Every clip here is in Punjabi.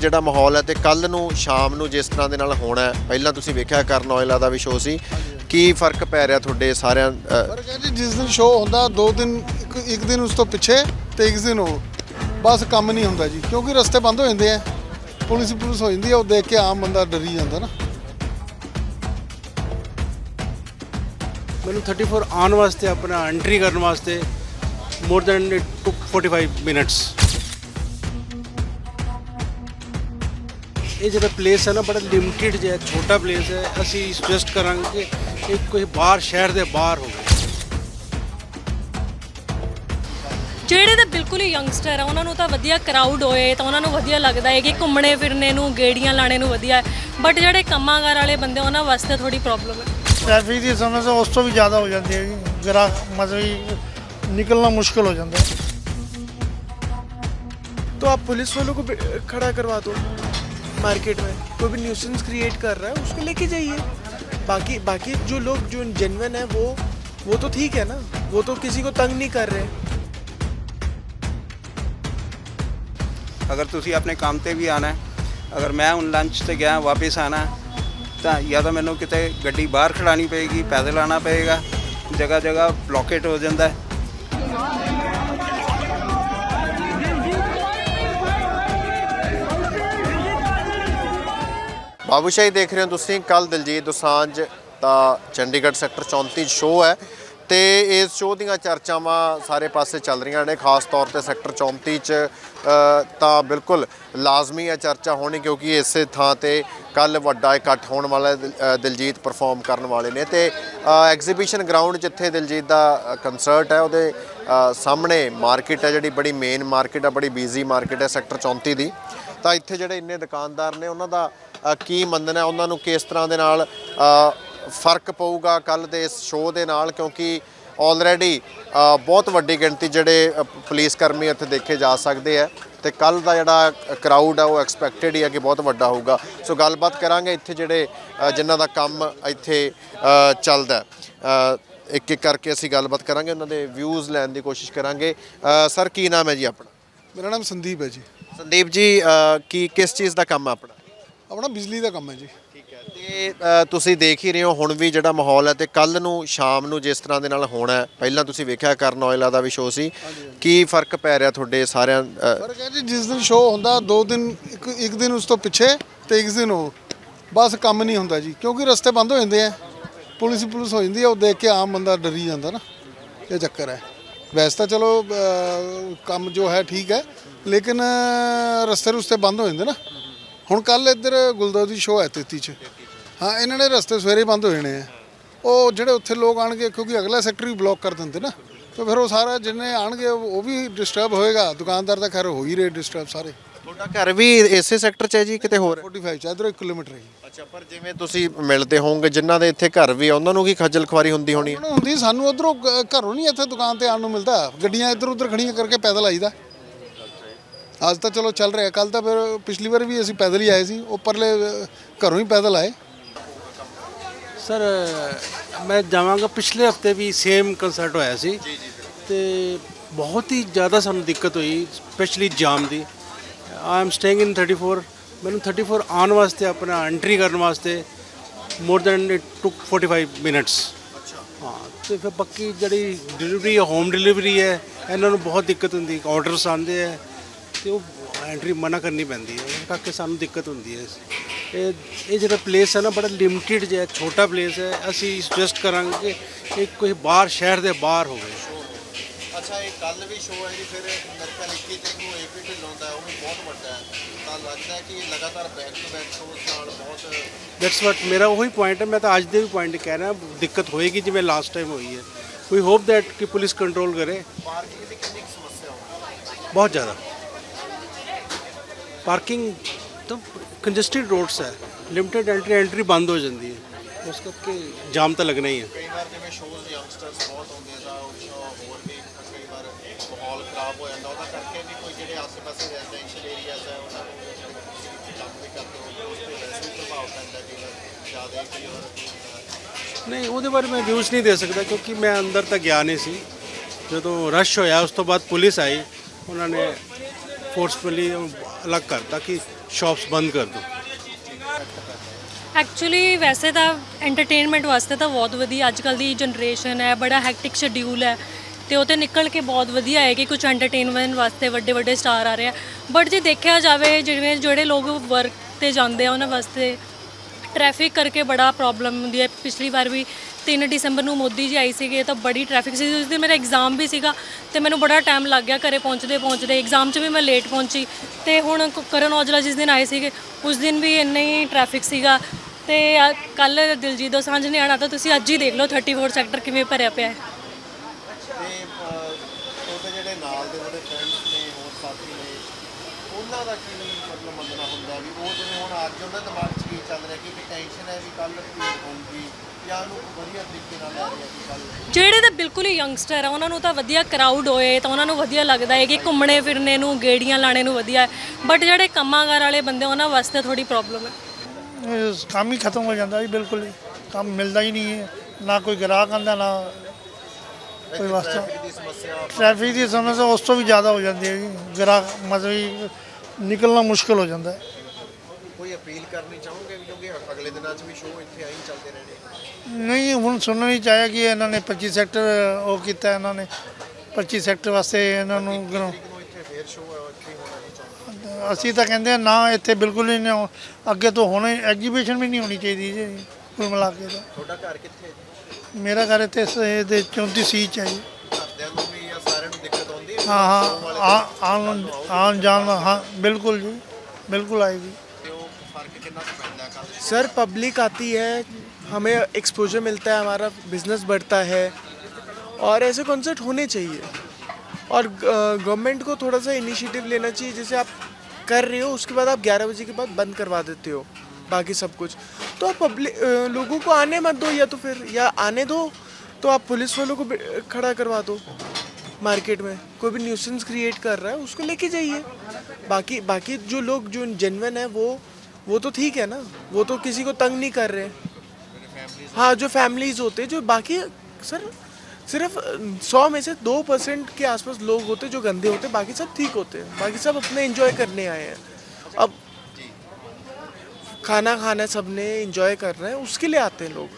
ਜਿਹੜਾ ਮਾਹੌਲ ਹੈ ਤੇ ਕੱਲ ਨੂੰ ਸ਼ਾਮ ਨੂੰ ਜਿਸ ਤਰ੍ਹਾਂ ਦੇ ਨਾਲ ਹੋਣਾ ਹੈ ਪਹਿਲਾਂ ਤੁਸੀਂ ਵੇਖਿਆ ਕਰਨ ਔਜਲਾ ਦਾ ਵੀ ਸ਼ੋਅ ਸੀ। ਕੀ ਫ਼ਰਕ ਪੈ ਰਿਹਾ ਤੁਹਾਡੇ ਸਾਰਿਆਂ ਪਰ ਕਹਿੰਦੇ ਜਿਸ ਦਿਨ ਸ਼ੋਅ ਹੁੰਦਾ ਦੋ ਦਿਨ ਇੱਕ ਇੱਕ ਦਿਨ ਉਸ ਤੋਂ ਪਿੱਛੇ ਤੇ ਇੱਕ ਦਿਨ ਉਹ ਬਸ ਕੰਮ ਨਹੀਂ ਹੁੰਦਾ ਜੀ ਕਿਉਂਕਿ ਰਸਤੇ ਬੰਦ ਹੋ ਜਾਂਦੇ ਆ। ਪੁਲਿਸ ਪੁਲਿਸ ਹੋ ਜਾਂਦੀ ਹੈ ਉਹ ਦੇਖ ਕੇ ਆਮ ਬੰਦਾ ਡਰੀ ਜਾਂਦਾ ਨਾ। ਮੈਨੂੰ 34 ਆਉਣ ਵਾਸਤੇ ਆਪਣਾ ਐਂਟਰੀ ਕਰਨ ਵਾਸਤੇ more than it took 45 minutes ਇਹ ਜਿਹੜਾ ਪਲੇਸ ਹੈ ਨਾ ਬੜਾ ਲਿਮਟਿਡ ਜਿਹਾ ਛੋਟਾ ਪਲੇਸ ਹੈ ਅਸੀਂ ਸੁਜੈਸਟ ਕਰਾਂਗੇ ਕਿ ਇਹ ਕੋਈ ਬਾਹਰ ਸ਼ਹਿਰ ਦੇ ਬਾਹਰ ਹੋਵੇ ਜਿਹੜੇ ਤਾਂ ਬਿਲਕੁਲ ਹੀ ਯੰਗਸਟਰ ਆ ਉਹਨਾਂ ਨੂੰ ਤਾਂ ਵਧੀਆ ਕਰਾਊਡ ਹੋਏ ਤਾਂ ਉਹਨਾਂ ਨੂੰ ਵਧੀਆ ਲੱਗਦਾ ਹੈ ਕਿ ਘੁੰਮਣੇ ਫਿਰਨੇ ਨੂੰ ਗੇੜੀਆਂ ਲਾਣੇ ਨੂੰ ਵਧੀਆ ਹੈ ਬਟ ਜਿਹੜੇ ਕੰਮਾਂਕਾਰ ਵਾਲੇ ਬੰਦੇ ਉਹਨਾਂ ਵਾਸਤੇ ਥੋੜੀ ਪ੍ਰੋਬਲਮ ਹੈ ਟ੍ਰੈਫਿਕ ਦੀ ਸਮੱਸਿਆ ਉਸ ਤੋਂ ਵੀ ਜ਼ਿਆਦਾ ਹੋ ਜਾਂਦੀ ਹੈ ਜੀ ਜਰਾ ਮਤਲਬ ਨਿਕਲਣਾ ਮੁਸ਼ਕਲ ਹੋ ਜਾਂਦਾ ਹੈ तो आप पुलिस वालों को भी- खड़ा करवा दो मार्केट में कोई भी न्यूसेंस क्रिएट कर रहा है उसको लेके जाइए बाकी बाकी जो लोग जो जेनवन है वो वो तो ठीक है ना वो तो किसी को तंग नहीं कर रहे ਅਗਰ ਤੁਸੀਂ ਆਪਣੇ ਕੰਮ ਤੇ ਵੀ ਆਣਾ ਹੈ ਅਗਰ ਮੈਂ ਹੁਣ ਲੰਚ ਤੇ ਗਿਆ ਵਾਪਸ ਆਣਾ ਹੈ, ਤਾਂ ਜਾਂ ਤਾਂ ਮੈਨੂੰ ਕਿਤੇ ਗੱਡੀ ਬਾਹਰ ਖੜਾਣੀ ਪਏਗੀ ਪੈਦਲ ਆਣਾ ਪਏਗਾ ਜਗ੍ਹਾ ਜਗ੍ਹਾ ਬਲੌਕੇਟ ਹੋ ਜਾਂਦਾ ਹੈ ਬਾਬੂਸ਼ਾਹੀ ਦੇਖ ਰਹੇ ਹੋ ਤੁਸੀਂ ਕੱਲ ਦਿਲਜੀਤ ਦੋਸਾਂਝ ਦਾ ਚੰਡੀਗੜ੍ਹ ਸੈਕਟਰ 34 ਸ਼ੋਅ ਹੈ ਤੇ ਇਸ ਸ਼ੋਅ ਦੀਆਂ ਚਰਚਾਵਾਂ ਸਾਰੇ ਪਾਸੇ ਚੱਲ ਰਹੀਆਂ ਨੇ, ਖਾਸ ਤੌਰ ਤੇ ਸੈਕਟਰ 34 ਚ ਤਾਂ ਬਿਲਕੁਲ ਲਾਜ਼ਮੀ ਹੈ ਚਰਚਾ ਹੋਣੀ ਕਿਉਂਕਿ ਇਸੇ ਥਾਂ ਤੇ ਕੱਲ ਵੱਡਾ ਇਕੱਠ ਹੋਣ ਵਾਲਾ ਦਿਲ- ਦਿਲਜੀਤ ਪਰਫਾਰਮ ਕਰਨ ਵਾਲੇ ਨੇ ਤੇ ਐਗਜ਼ੀਬਿਸ਼ਨ ਗਰਾਊਂਡ ਜਿੱਥੇ ਦਿਲਜੀਤ ਦਾ ਕੰਸਰਟ ਹੈ, ਉਹਦੇ ਸਾਹਮਣੇ ਮਾਰਕੀਟ ਹੈ, ਜਿਹੜੀ ਬੜੀ ਮੇਨ ਮਾਰਕੀਟ ਹੈ, ਬੜੀ ਬੀਜ਼ੀ ਮਾਰਕੀਟ ਹੈ ਸੈਕਟਰ 34 ਦੀ। ਤਾਂ ਇੱਥੇ ਜਿਹੜੇ ਇੰਨੇ ਦੁਕਾਨਦਾਰ ਨੇ ਉਹਨਾਂ ਦਾ ਕੀ ਮੰਨਣਾ ਉਹਨਾਂ ਨੂੰ ਕਿਸ ਤਰ੍ਹਾਂ ਦੇ ਨਾਲ ਫ਼ਰਕ ਪਊਗਾ ਕੱਲ ਦੇ ਇਸ ਸ਼ੋਅ ਦੇ ਨਾਲ? ਕਿਉਂਕਿ ਆਲਰੇਡੀ ਬਹੁਤ ਵੱਡੀ ਗਿਣਤੀ ਜਿਹੜੇ ਅ, ਪੁਲਿਸ ਕਰਮੀ ਇੱਥੇ ਦੇਖੇ ਜਾ ਸਕਦੇ ਆ ਤੇ ਕੱਲ ਦਾ ਜਿਹੜਾ ਕਰਾਊਡ ਆ ਉਹ ਐਕਸਪੈਕਟਡ ਹੀ ਆ ਕਿ ਬਹੁਤ ਵੱਡਾ ਹੋਊਗਾ। ਸੋ ਗੱਲਬਾਤ ਕਰਾਂਗੇ ਇੱਥੇ ਜਿਹੜੇ ਅ, ਜਿਨ੍ਹਾਂ ਦਾ ਕੰਮ ਇੱਥੇ ਚੱਲਦਾ ਇੱਕ ਇੱਕ ਕਰਕੇ ਅਸੀਂ ਗੱਲਬਾਤ ਕਰਾਂਗੇ ਉਹਨਾਂ ਦੇ ਵਿਊਜ਼ ਲੈਣ ਦੀ ਕੋਸ਼ਿਸ਼ ਕਰਾਂਗੇ। ਸਰ ਕੀ ਨਾਮ ਹੈ ਜੀ ਆਪਣਾ? ਮੇਰਾ ਨਾਮ ਸੰਦੀਪ ਹੈ ਜੀ। ਸੰਦੀਪ ਜੀ ਅ, ਕੀ ਕਿਸ ਚੀਜ਼ ਦਾ ਕੰਮ ਹੈ ਆਪਣਾ? ਆਪਣਾ ਬਿਜਲੀ ਦਾ ਕੰਮ ਹੈ ਜੀ। ਠੀਕ ਹੈ ਤੇ ਅ, ਤੁਸੀਂ ਦੇਖ ਹੀ ਰਹੇ ਹੋ ਹੁਣ ਵੀ ਜਿਹੜਾ ਮਾਹੌਲ ਹੈ ਤੇ ਕੱਲ ਨੂੰ ਸ਼ਾਮ ਨੂੰ ਜਿਸ ਤਰ੍ਹਾਂ ਦੇ ਨਾਲ ਹੋਣਾ ਹੈ ਪਹਿਲਾਂ ਤੁਸੀਂ ਵੇਖਿਆ ਕਰਨ ਔਜਲਾ ਦਾ ਵੀ ਸ਼ੋਅ ਸੀ। ਕੀ ਫ਼ਰਕ ਪੈ ਰਿਹਾ ਤੁਹਾਡੇ ਸਾਰਿਆਂ ਅ, ਪਰ ਕਹਿੰਦੇ ਜਿਸ ਦਿਨ ਸ਼ੋਅ ਹੁੰਦਾ ਦੋ ਦਿਨ ਇੱਕ ਇੱਕ ਦਿਨ ਉਸ ਤੋਂ ਪਿੱਛੇ ਤੇ ਇੱਕ ਦਿਨ ਉਹ। ਬਸ ਕੰਮ ਨਹੀਂ ਹੁੰਦਾ ਜੀ ਕਿਉਂਕਿ ਰਸਤੇ ਬੰਦ ਹੋ ਜਾਂਦੇ ਆ। ਪੁਲਿਸ ਪੁਲਿਸ ਹੋ ਜਾਂਦੀ ਹੈ ਉਹ ਦੇਖ ਕੇ ਆਮ ਬੰਦਾ ਡਰੀ ਜਾਂਦਾ ਨਾ। ਇਹ ਚੱਕਰ ਹੈ। ਵੈਸੇ ਤਾਂ ਚਲੋ ਅਹ, ਕੰਮ ਜੋ ਹੈ ਠੀਕ ਹੈ ਲੇਕਿਨ ਰਸਤੇ ਰੁਸਤੇ ਬੰਦ ਹੋ ਜਾਂਦੇ ਨਾ। ਹੁਣ ਕੱਲ ਇੱਧਰ ਗੁਲਦੌਰ ਦੀ ਸ਼ੋਅ ਹੈ 33 ਚ। ਹਾਂ ਇਹਨਾਂ ਨੇ ਰਸਤੇ ਸਵੇਰੇ ਬੰਦ ਹੋ ਜਾਣੇ ਆ। ਉਹ ਜਿਹੜੇ ਉੱਥੇ ਲੋਕ ਆਣਗੇ ਕਿਉਂਕਿ ਅਗਲਾ ਸੈਕਟਰ ਵੀ ਬਲੌਕ ਕਰ ਦਿੰਦੇ ਨਾ। ਤਾਂ ਫਿਰ ਉਹ ਸਾਰਾ ਜਿੰਨੇ ਆਣਗੇ ਉਹ ਵੀ ਡਿਸਟਰਬ ਹੋਏਗਾ। ਦੁਕਾਨਦਾਰ ਤਾਂ ਖੈਰ ਹੋ ਹੀ ਰਹੇ ਡਿਸਟਰਬ ਸਾਰੇ। ਤੁਹਾਡਾ ਘਰ ਵੀ ਇਸੇ ਸੈਕਟਰ 'ਚ ਹੈ ਜੀ ਕਿਤੇ ਹੋਰ? 45 ਚ ਇਧਰੋਂ 1 ਕਿਲੋਮੀਟਰ ਹੈ ਜੀ। ਅੱਛਾ ਪਰ ਜਿਵੇਂ ਤੁਸੀਂ ਮਿਲਦੇ ਹੋਵੋਗੇ ਜਿਨ੍ਹਾਂ ਦੇ ਇੱਥੇ ਘਰ ਵੀ ਆ ਉਹਨਾਂ ਨੂੰ ਕੀ ਖੱਜਲ ਖੁਆਰੀ ਹੁੰਦੀ ਹੋਣੀ? ਹੈ ਹੁੰਦੀ ਸਾਨੂੰ ਉਧਰੋਂ ਘਰੋਂ ਨਹੀਂ ਇੱਥੇ ਦੁਕਾਨ ਤੇ ਆਉਣ ਨੂੰ ਮਿਲਦਾ। ਗੱਡੀਆਂ ਇੱਧਰ ਉੱਧਰ ਖੜੀਆਂ ਕਰਕੇ ਪੈਦਲ ਆਈਦਾ। ਅੱਜ ਤਾਂ ਚਲੋ ਚੱਲ ਰਿਹਾ ਕੱਲ ਤਾਂ ਫਿਰ ਪਿਛਲੀ ਵਾਰ ਵੀ ਅਸੀਂ ਪੈਦਲ ਹੀ ਆਏ ਸੀ ਉੱਪਰਲੇ ਅਹ, ਘਰੋਂ ਹੀ ਪੈਦਲ ਆਏ। ਸਰ ਮੈਂ ਜਾਵਾਂਗਾ ਪਿਛਲੇ ਹਫ਼ਤੇ ਵੀ ਸੇਮ ਕੰਸਰਟ ਹੋਇਆ ਸੀ। ਤੇ ਬਹੁਤ ਹੀ ਜ਼ਿਆਦਾ ਸਾਨੂੰ ਦਿੱਕਤ ਹੋਈ ਸਪੈਸ਼ਲੀ ਜਾਮ ਦੀ। ਆਈ ਐਮ ਸਟੇਇੰਗ ਇਨ 34 ਮੈਨੂੰ 34 ਆਉਣ ਵਾਸਤੇ ਆਪਣਾ ਐਂਟਰੀ ਕਰਨ ਵਾਸਤੇ more than it took 45 minutes ਹਾਂ ਤੇ ਫਿਰ ਬਾਕੀ ਜਿਹੜੀ ਡਿਲੀਵਰੀ ਹੋਮ ਡਿਲੀਵਰੀ ਹੈ ਇਹਨਾਂ ਨੂੰ ਬਹੁਤ ਦਿੱਕਤ ਹੁੰਦੀ ਆਰਡਰਸ ਆਉਂਦੇ ਹੈ। ਤੇ ਉਹ ਐਂਟਰੀ ਮਨਾ ਕਰਨੀ ਪੈਂਦੀ ਹੈ। ਇਸ ਕਰਕੇ ਸਾਨੂੰ ਦਿੱਕਤ ਹੁੰਦੀ ਹੈ। ਇਹ ਇਹ ਜਿਹੜਾ ਪਲੇਸ ਹੈ ਨਾ ਬੜਾ ਲਿਮਟਿਡ ਜਿਹਾ ਛੋਟਾ ਪਲੇਸ ਹੈ। ਅਸੀਂ ਸੁਜੈਸਟ ਕਰਾਂਗੇ ਕਿ ਕੋਈ ਬਾਹਰ ਸ਼ਹਿਰ ਦੇ ਬਾਹਰ ਹੋਵੇ। ਅੱਛਾ ਇਹ ਕੱਲ ਵੀ ਸ਼ੋਅ ਹੈ ਜੀ ਫਿਰ ਮੇਰੇ ਖਿਆਲ 21 ਤਰੀਕ ਨੂੰ ਏਪੀ ਢਿੱਲੋਂ ਦਾ ਉਹ ਵੀ ਬਹੁਤ ਵੱਡਾ ਹੈ। ਤਾਂ ਲੱਗਦਾ ਹੈ ਕਿ ਇਹ ਲਗਾਤਾਰ ਬੈਕ ਟੂ ਬੈਕ ਸ਼ੋਅ ਨਾਲ ਬਹੁਤ ਦੈਟਸ ਵਾਟ ਮੇਰਾ ਉਹੀ ਪੁਆਇੰਟ ਹੈ। ਮੈਂ ਤਾਂ ਅੱਜ ਦੇ ਵੀ ਪੁਆਇੰਟ ਕਹਿ ਰਿਹਾ ਦਿੱਕਤ ਹੋਏਗੀ ਜਿਵੇਂ ਲਾਸਟ ਟਾਈਮ ਹੋਈ ਹੈ। ਵੀ ਹੋਪ ਦੈਟ ਕਿ ਪੁਲਿਸ ਕੰਟਰੋਲ ਕਰੇ। ਪਾਰਕਿੰਗ ਦੀ ਕਿੰਨੀ ਸਮੱਸਿਆ ਹੋਣੀ ਬਹੁਤ ਜ਼ਿਆਦਾ। ਪਾਰਕਿੰਗ ਤਾਂ ਕੰਜਸਟਡ ਰੋਡਸ ਹੈ। ਲਿਮਟਿਡ ਐਂਟਰੀ ਐਂਟਰੀ ਬੰਦ ਹੋ ਜਾਂਦੀ ਹੈ। ਉਸ ਕਰਕੇ ਜਾਮ ਤਾਂ ਲੱਗਣਾ ਹੀ ਹੈ। ਕਈ ਵਾਰ ਜਿਵੇਂ ਸ਼ੋਜ਼ ਯੰਗਸਟਰਸ ਬਹੁਤ ਹੁੰਦੇ ਤਾਂ ਉਹ show ਹੋਰ ਵੀ ਕਈ ਵਾਰ ਮਾਹੌਲ ਖਰਾਬ ਹੋ ਜਾਂਦਾ ਉਹਦਾ ਕਰਕੇ ਵੀ ਕੋਈ ਜਿਹੜੇ ਆਸ-ਪਾਸੇ ਰੈਜ਼ੀਡੈਂਸ਼ੀਅਲ ਏਰੀਆਜ਼ ਹੈ ਉਹਨਾਂ ਨੂੰ ਕੰਮ ਵੀ ਕਰਦੇ ਹੋ ਉਸ ਤੇ ਵੈਸੇ ਵੀ ਪ੍ਰਭਾਵ ਪੈਂਦਾ ਕਈ ਵਾਰ ਜ਼ਿਆਦਾ ਕਈ ਵਾਰ ਨਹੀਂ ਉਹਦੇ ਬਾਰੇ ਮੈਂ ਵਿਊਜ਼ ਨਹੀਂ ਦੇ ਸਕਦਾ ਕਿਉਂਕਿ ਮੈਂ ਅੰਦਰ ਤਾਂ ਗਿਆ ਨਹੀਂ ਸੀ। ਜਦੋਂ ਰਸ਼ ਹੋਇਆ ਉਸ ਤੋਂ ਬਾਅਦ ਪੁਲਿਸ ਆਈ। ਉਹਨਾਂ ਨੇ ਫੋਰਸਫੁਲੀ ਅਲੱਗ ਕਰਤਾ ਕਿ ਸ਼ਾਪਸ ਬੰਦ ਕਰ ਦਿਓ ਐਕਚੁਅਲੀ ਵੈਸੇ ਤਾਂ ਐਂਟਰਟੇਨਮੈਂਟ ਵਾਸਤੇ ਤਾਂ ਬਹੁਤ ਵਧੀਆ ਅੱਜ ਕੱਲ ਦੀ ਜਨਰੇਸ਼ਨ ਹੈ, ਬੜਾ ਹੈਕਟਿਕ ਸ਼ਡਿਊਲ ਹੈ ਤੇ ਉਹ ਤੇ ਨਿਕਲ ਕੇ ਬਹੁਤ ਵਧੀਆ ਹੈ ਕਿ ਕੁਝ ਐਂਟਰਟੇਨਮੈਂਟ ਵਾਸਤੇ ਵੱਡੇ ਵੱਡੇ ਸਟਾਰ ਆ ਰਹੇ ਆ। ਬਟ ਜੇ ਦੇਖਿਆ ਜਾਵੇ, ਜਿਵੇਂ ਜਿਹੜੇ ਲੋਕ ਵਰਕ ਤੇ ਜਾਂਦੇ ਆ, ਉਹਨਾਂ ਵਾਸਤੇ ਟ੍ਰੈਫਿਕ ਕਰਕੇ ਬੜਾ ਪ੍ਰੋਬਲਮ ਹੁੰਦੀ ਹੈ। ਪਿਛਲੀ ਵਾਰ ਵੀ 3 ਦਸੰਬਰ ਨੂੰ ਮੋਦੀ ਜੀ ਆਈ ਸੀਗੇ, ਤਾਂ ਬੜੀ ਟ੍ਰੈਫਿਕ ਸੀ। ਉਸ ਦਿਨ ਮੇਰਾ ਐਗਜ਼ਾਮ ਵੀ ਸੀਗਾ ਤੇ ਮੈਨੂੰ ਬੜਾ ਟਾਈਮ ਲੱਗ ਗਿਆ ਘਰੇ ਪਹੁੰਚਦੇ ਪਹੁੰਚਦੇ। ਐਗਜ਼ਾਮ 'ਚ ਵੀ ਮੈਂ ਲੇਟ ਪਹੁੰਚੀ ਤੇ ਹੁਣ ਕ- ਕਰਨ ਔਜਲਾ ਜਿਸ ਦਿਨ ਆਏ ਸੀਗੇ, ਉਸ ਦਿਨ ਵੀ ਇੰਨਾ ਹੀ ਟ੍ਰੈਫਿਕ ਸੀਗਾ। ਤੇ ਕੱਲ ਦਿਲਜੀਤ ਦੋਸਾਂਝ ਨੇ ਆਣਾ ਤਾਂ ਤੁਸੀਂ ਅੱਜ ਹੀ ਦੇਖ ਲਓ 34 ਸੈਕਟਰ ਕਿਵੇਂ ਭਰਿਆ ਪਿਆ ਹੈ। ਤੇ ਉਹਦੇ ਜਿਹੜੇ ਨਾਲ ਦੇ ਉਹਦੇ ਫਰੈਂਡਸ ਨੇ, ਹੋਰ ਸਾਥੀ ਨੇ, ਉਹਨਾਂ ਦਾ ਕੀ ਮਤਲਬ ਮੰਨਣਾ ਹੁੰਦਾ ਵੀ ਉਹ ਜਿਵੇਂ ਹੁਣ ਅੱਜ ਉਹਨਾਂ ਦਿਮਾਗ 'ਚ ਕੀ ਚੱਲ ਰਿਹਾ ਕਿ ਟੈਨਸ਼ਨ ਹੈ ਵੀ ਕੱਲ ਭੀੜ ਹੋਊਗੀ। ਜਾਂ ਉਹਨੂੰ ਵਧੀਆ ਤਰੀਕੇ ਨਾਲ ਲੈ ਰਿਹਾ ਕਿ ਕੱਲ ਜਿਹੜੇ ਤਾਂ ਬਿਲਕੁਲ ਹੀ ਯੰਗਸਟਰ ਆ ਉਹਨਾਂ ਨੂੰ ਤਾਂ ਵਧੀਆ ਕਰਾਊਡ ਹੋਏ ਤਾਂ ਉਹਨਾਂ ਨੂੰ ਵਧੀਆ ਲੱਗਦਾ ਹੈ ਕਿ ਘੁੰਮਣੇ ਫਿਰਨੇ ਨੂੰ ਗੇੜੀਆਂ ਲਾਣੇ ਨੂੰ ਵਧੀਆ ਹੈ। ਬਟ ਜਿਹੜੇ ਕੰਮਾਂਕਾਰ ਵਾਲੇ ਬੰਦੇ ਉਹਨਾਂ ਵਾਸਤੇ ਥੋੜੀ ਪ੍ਰੋਬਲਮ ਹੈ। ਇਹ ਕੰਮ ਹੀ ਖਤਮ ਹੋ ਜਾਂਦਾ ਜੀ ਬਿਲਕੁਲ ਹੀ। ਕੰਮ ਮਿਲਦਾ ਹੀ ਨਹੀਂ ਹੈ। ਨਾ ਕੋਈ ਗ੍ਰਾਹਕ ਆਂਦਾ ਨਾ ਕੋਈ ਵਾਸਤਾ। ਦੀ ਸਮੱਸਿਆ ਟ੍ਰੈਫਿਕ ਦੀ ਸਮੱਸਿਆ ਉਸ ਤੋਂ ਵੀ ਜ਼ਿਆਦਾ ਹੋ ਜਾਂਦੀ ਹੈ ਜੀ। ਗ੍ਰਾਹਕ ਮਤਲਬ ਵੀ ਨਿਕਲਣਾ ਮੁਸ਼ਕਲ ਹੋ ਜਾਂਦਾ ਹੈ। ਕੋਈ ਅਪੀਲ ਕਰਨੀ ਚਾਹੋਗੇ? ਅੱਗੇ ਦਿਨਾਂ 'ਚ ਵੀ ਸ਼ੋਅ ਇੱਥੇ ਆਈ ਚੱਲਦੇ ਰਹਿਣੇ ਨਹੀਂ ਹੁਣ ਸੁਣਨ ਹੀ ਚਾਹਿਆ ਕਿ ਇਹਨਾਂ ਨੇ 25 ਸੈਕਟਰ ਉਹ ਕੀਤਾ ਇਹਨਾਂ ਨੇ। 25 ਸੈਕਟਰ ਵਾਸਤੇ ਇਹਨਾਂ ਨੂੰ ਅਸੀਂ ਤਾਂ ਕਹਿੰਦੇ ਨਾ ਇੱਥੇ ਬਿਲਕੁਲ ਹੀ ਨਹੀਂ ਅੱਗੇ ਤੋਂ ਹੁਣ ਐਗਜੀਬਿਸ਼ਨ ਵੀ ਨਹੀਂ ਹੋਣੀ ਚਾਹੀਦੀ ਜੀ ਕੁੱਲ ਮਿਲਾ ਕੇ ਤੁਹਾਡਾ ਘਰ ਕਿੱਥੇ ਹੈ? ਮੇਰਾ ਘਰ ਇੱਥੇ ਦੇ 34 ਸੀ ਚ ਘਰਦਿਆਂ ਨੂੰ ਵੀ ਜਾਂ ਸਾਰਿਆਂ ਨੂੰ ਦਿੱਕਤ ਆਉਂਦੀ ਹੈ? ਹਾਂ ਹਾਂ ਆਉਣ ਜਾਣ ਹਾਂ ਬਿਲਕੁਲ ਜੀ ਬਿਲਕੁਲ ਆਏਗੀ। ਤੇ ਉਹ ਫ਼ਰਕ ਕਿੰਨਾ ਕੁ सर पब्लिक आती है, हमें एक्सपोजर मिलता है, हमारा बिज़नेस बढ़ता है, और ऐसे कॉन्सर्ट होने चाहिए। और गवर्नमेंट को थोड़ा सा इनिशिएटिव लेना चाहिए, जैसे आप कर रहे हो, उसके बाद आप 11 बजे के बाद बंद करवा देते हो, बाकी सब कुछ। तो पब्लिक लोगों को आने मत दो, या तो फिर, या आने दो तो आप पुलिस वालों को खड़ा करवा दो मार्केट में। कोई भी न्यूसेंस क्रिएट कर रहा है, उसको लेके जाइए। बाकी बाकी जो लोग, जो जेनवन है, वो वो तो ठीक है ना। वो तो किसी को तंग नहीं कर रहे। हाँ जो फैमिलीज़ होते जो बाकी सर सिर्फ़ सौ में से दो परसेंट के आसपास लोग होते जो गंदे होते बाकी सब ठीक होते हैं। बाकी सब अपने इन्जॉय करने आए हैं। अब खाना खाना सबने इंजॉय कर रहे हैं उसके लिए आते हैं लोग।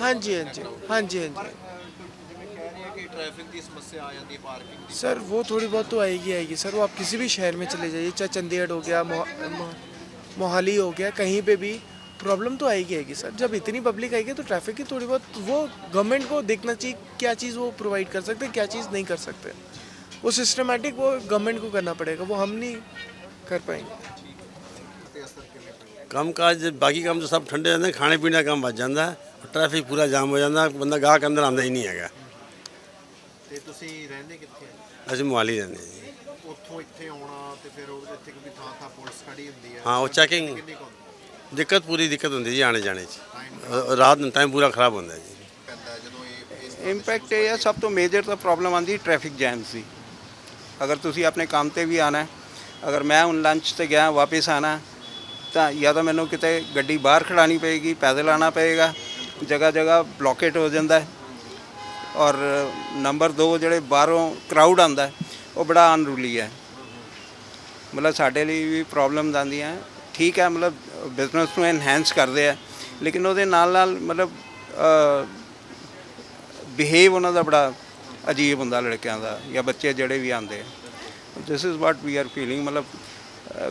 हाँ। जी हाँ जी हाँ जी हाँ जी। सर वो थोड़ी बहुत तो आएगी आएगी। सर वो आप किसी भी शहर में चले जाइए चाहे चंडीगढ़ हो गया मोहाली हो गया कहीं पे भी प्रॉब्लम तो आएगी आएगी सर जब इतनी पब्लिक आएगी तो ट्रैफिक की थोड़ी बहुत वो गवर्नमेंट को देखना चाहिए क्या चीज़ वो प्रोवाइड कर सकते हैं क्या चीज़ नहीं कर सकते वो सिस्टमेटिक वो गवर्नमेंट को करना पड़ेगा वो हम नहीं कर पाएंगे ਕੰਮ ਕਾਜ ਬਾਕੀ ਕੰਮ ਤਾਂ ਸਭ ਠੰਡੇ ਜਾਂਦੇ ਖਾਣੇ ਪੀਣੇ ਦਾ ਕੰਮ ਵੱਜ ਜਾਂਦਾ ਟ੍ਰੈਫਿਕ ਪੂਰਾ ਜਾਮ ਹੋ ਜਾਂਦਾ ਬੰਦਾ ਗਾਹਕ ਅੰਦਰ ਆਉਂਦਾ ਹੀ ਨਹੀਂ ਹੈਗਾ ਤੇ ਤੁਸੀਂ ਰਹਿੰਦੇ ਕਿੱਥੇ ਆ ਅਸੀਂ ਮੁਹਾਲੀ ਰਹਿੰਦੇ ਹਾਂ ਜੀ ਉੱਥੋਂ ਇੱਥੇ ਆਉਣਾ ਤੇ ਫਿਰ ਉਹਦੇ ਇੱਥੇ ਕੋਈ ਥਾਂ ਥਾਂ ਪੁਲਿਸ ਖੜੀ ਹੁੰਦੀ ਹੈ। ਹਾਂ ਉਹ ਚੈਕਿੰਗ ਕਿੰਨੀ ਕੁ ਹੁੰਦੀ ਦਿੱਕਤ ਪੂਰੀ ਦਿੱਕਤ ਹੁੰਦੀ ਜੀ ਆਣੇ ਜਾਣੇ 'ਚ। ਰਾਤ ਨੂੰ ਟਾਈਮ ਪੂਰਾ ਖਰਾਬ ਹੁੰਦਾ ਜੀ। ਪੈਂਦਾ ਹੈ ਜਦੋਂ ਇਹ ਇਸ ਇੰਪੈਕਟ ਇਹ ਹੈ ਸਭ ਤੋਂ ਮੇਜਰ ਤਾਂ ਪ੍ਰੋਬਲਮ ਆਉਂਦੀ ਟ੍ਰੈਫਿਕ ਜੈਮ ਸੀ ਅਗਰ ਤੁਸੀਂ ਆਪਣੇ ਕੰਮ ਤੇ ਵੀ ਆਣਾ ਹੈ, ਅਗਰ ਮੈਂ ਹੁਣ ਲੰਚ ਤੇ ਗਿਆ ਵਾਪਸ ਆਣਾ ਤਾਂ ਜਾਂ ਤਾਂ ਮੈਨੂੰ ਕਿਤੇ ਗੱਡੀ ਬਾਹਰ ਖੜਾਣੀ ਪਏਗੀ ਪੈਦਲ ਆਣਾ ਪਏਗਾ ਜਗ੍ਹਾ ਜਗ੍ਹਾ ਬਲੋਕੇਟ ਹੋ ਜਾਂਦਾ ਹੈ। ਔਰ ਨੰਬਰ 2 ਜਿਹੜੇ ਬਾਹਰੋਂ ਕਰਾਊਡ ਆਂਦਾ ਉਹ ਬੜਾ ਅਨਰੂਲੀ ਹੈ। ਮਤਲਬ ਸਾਡੇ ਲਈ ਵੀ ਪ੍ਰੋਬਲਮਸ ਆਉਂਦੀਆਂ। ਠੀਕ ਹੈ, ਮਤਲਬ ਬਿਜ਼ਨਸ ਨੂੰ ਐਨਹਾਂਸ ਕਰਦੇ ਆ। ਲੇਕਿਨ ਉਹਦੇ ਨਾਲ ਨਾਲ ਮਤਲਬ ਬਿਹੇਵ ਉਹਨਾਂ ਦਾ ਬੜਾ ਅਜੀਬ ਹੁੰਦਾ ਲੜਕਿਆਂ ਦਾ ਜਾਂ ਬੱਚੇ ਜਿਹੜੇ ਵੀ ਆਉਂਦੇ this is what we are feeling ਮਤਲਬ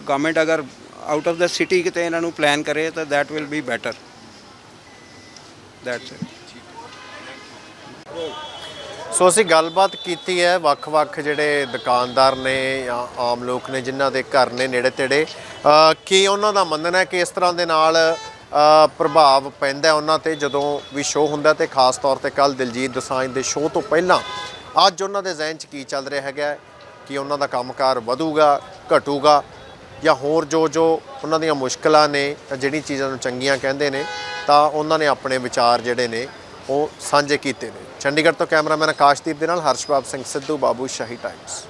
ਗਵਰਨਮੈਂਟ ਅਗਰ ਆਊਟ ਆਫ ਦਾ ਸਿਟੀ ਕਿਤੇ ਇਹਨਾਂ ਨੂੰ ਪਲਾਨ ਕਰੇ ਤਾਂ that will be better that's it so ਅਸੀਂ ਗੱਲਬਾਤ ਕੀਤੀ ਹੈ ਵੱਖ-ਵੱਖ ਜਿਹੜੇ ਦੁਕਾਨਦਾਰ ਨੇ ਜਾਂ ਆਮ ਲੋਕ ਨੇ ਜਿਨ੍ਹਾਂ ਦੇ ਘਰ ਨੇ ਨੇੜੇ ਤੇੜੇ ਕੀ ਉਹਨਾਂ ਦਾ ਮੰਨਣਾ ਹੈ ਕਿ ਇਸ ਤਰ੍ਹਾਂ ਦੇ ਨਾਲ ਪ੍ਰਭਾਵ ਪੈਂਦਾ ਉਹਨਾਂ ਤੇ ਜਦੋਂ ਵੀ ਸ਼ੋਅ ਹੁੰਦਾ ਤੇ ਖਾਸ ਤੌਰ ਤੇ ਕੱਲ ਦਿਲਜੀਤ ਦੋਸਾਂਝ ਦੇ ਸ਼ੋਅ ਤੋਂ ਪਹਿਲਾਂ। ਅੱਜ ਉਹਨਾਂ ਦੇ ਜ਼ਿਹਨ 'ਚ ਕੀ ਚੱਲ ਰਿਹਾ ਹੈਗਾ ਕਿ ਉਹਨਾਂ ਦਾ ਕੰਮਕਾਰ ਵਧੂਗਾ, ਘਟੂਗਾ ਜਾਂ ਹੋਰ ਜੋ ਜੋ ਉਹਨਾਂ ਦੀਆਂ ਮੁਸ਼ਕਲਾਂ ਨੇ ਜਿਹੜੀ ਚੀਜ਼ਾਂ ਨੂੰ ਚੰਗੀਆਂ ਕਹਿੰਦੇ ਨੇ, ਤਾਂ ਉਹਨਾਂ ਨੇ ਆਪਣੇ ਵਿਚਾਰ ਜਿਹੜੇ ਨੇ ਉਹ ਸਾਂਝੇ ਕੀਤੇ ਨੇ। ਚੰਡੀਗੜ੍ਹ ਤੋਂ ਕੈਮਰਾਮੈਨ ਆਕਾਸ਼ਦੀਪ ਦੇ ਨਾਲ ਹਰਸ਼ਬਾਬ ਸਿੰਘ ਸਿੱਧੂ, ਬਾਬੂ ਸ਼ਾਹੀ ਟਾਈਮਸ